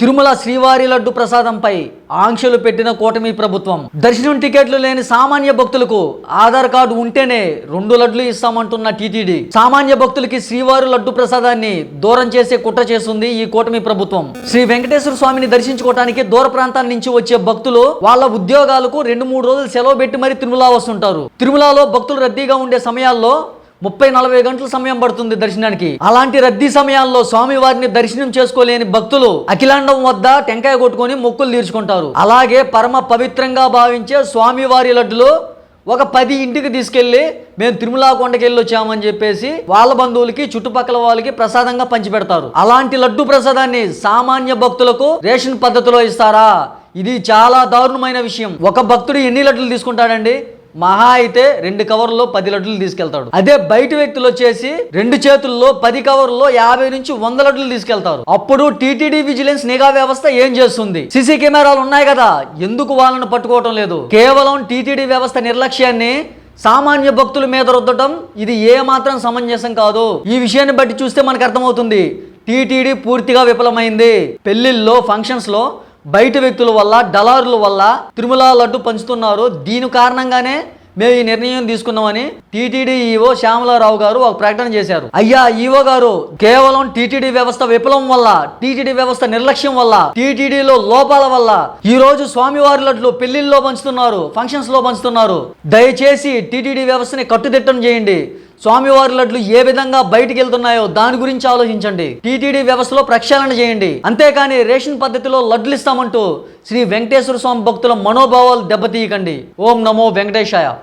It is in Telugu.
తిరుమల శ్రీవారి లడ్డు ప్రసాదంపై ఆంక్షలు పెట్టిన కూటమి ప్రభుత్వం. దర్శనం టికెట్లు లేని సామాన్య భక్తులకు ఆధార్ కార్డు ఉంటేనే రెండు లడ్లు ఇస్తామంటున్న టీటీడీ. సామాన్య భక్తులకి శ్రీవారి లడ్డు ప్రసాదాన్ని దూరం చేసే కుట్ర చేస్తుంది ఈ కూటమి ప్రభుత్వం. శ్రీ వెంకటేశ్వర స్వామిని దర్శించుకోవడానికి దూర ప్రాంతాల నుంచి వచ్చే భక్తులు వాళ్ళ ఉద్యోగాలకు రెండు మూడు రోజులు సెలవు పెట్టి మరి తిరుమల వస్తుంటారు. తిరుమలలో భక్తులు రద్దీగా ఉండే సమయాల్లో ముప్పై నలభై గంటల సమయం పడుతుంది దర్శనానికి. అలాంటి రద్దీ సమయాల్లో స్వామి వారిని దర్శనం చేసుకోలేని భక్తులు అఖిలాండం వద్ద టెంకాయ కొట్టుకొని మొక్కులు తీర్చుకుంటారు. అలాగే పరమ పవిత్రంగా భావించే స్వామివారి లడ్డులు ఒక పది ఇంటికి తీసుకెళ్ళి మేము తిరుమల కొండకి వెళ్ళి వచ్చామని చెప్పేసి వాళ్ళ బంధువులకి చుట్టుపక్కల వాళ్ళకి ప్రసాదంగా పంచిపెడతారు. అలాంటి లడ్డు ప్రసాదాన్ని సామాన్య భక్తులకు రేషన్ పద్ధతిలో ఇస్తారా? ఇది చాలా దారుణమైన విషయం. ఒక భక్తుడు ఎన్ని లడ్డులు తీసుకుంటాడండి? మహా అయితే రెండు కవర్లో పది లడ్డులు తీసుకెళ్తాడు. అదే బయట వ్యక్తులు వచ్చేసి రెండు చేతుల్లో పది కవర్లో యాభై నుంచి వంద లడ్డులు తీసుకెళ్తారు. అప్పుడు టీటీడీ విజిలెన్స్ నిఘా వ్యవస్థ ఏం చేస్తుంది? సీసీ కెమెరాలు ఉన్నాయి కదా ఎందుకు వాళ్ళని పట్టుకోవటం లేదు? కేవలం టీటీడీ వ్యవస్థ నిర్లక్ష్యాన్ని సామాన్య భక్తుల మీద రుద్దటం ఇది ఏ మాత్రం సమంజసం కాదు. ఈ విషయాన్ని బట్టి చూస్తే మనకు అర్థమవుతుంది టీటీడీ పూర్తిగా విఫలమైంది. పెళ్ళిళ్ళలో ఫంక్షన్స్లో బయట వ్యక్తుల వల్ల డలారుల వల్ల తిరుమల లడ్డు పంచుతున్నారు. దీని కారణంగానే మేము ఈ నిర్ణయం తీసుకున్నామని టీటీడీ ఈవో శ్యామలారావు గారు ఒక ప్రకటన చేశారు. అయ్యా ఈవో గారు కేవలం టీటీడీ వ్యవస్థ విఫలం వల్ల టీటీడీ వ్యవస్థ నిర్లక్ష్యం వల్ల టీటీడీలో లోపాల వల్ల ఈ రోజు స్వామివారి లడ్లు పెళ్ళిల్లో పంచుతున్నారు ఫంక్షన్స్లో పంచుతున్నారు. దయచేసి టీటీడీ వ్యవస్థని కట్టుదిట్టం చేయండి. స్వామివారి లడ్లు ఏ విధంగా బయటికి వెళ్తున్నాయో దాని గురించి ఆలోచించండి. టీటీడీ వ్యవస్థలో ప్రక్షాళన చేయండి. అంతేకాని రేషన్ పద్ధతిలో లడ్లు ఇస్తామంటూ శ్రీ వెంకటేశ్వర స్వామి భక్తుల మనోభావాలు దెబ్బతీయకండి. ఓం నమో వెంకటేశాయ.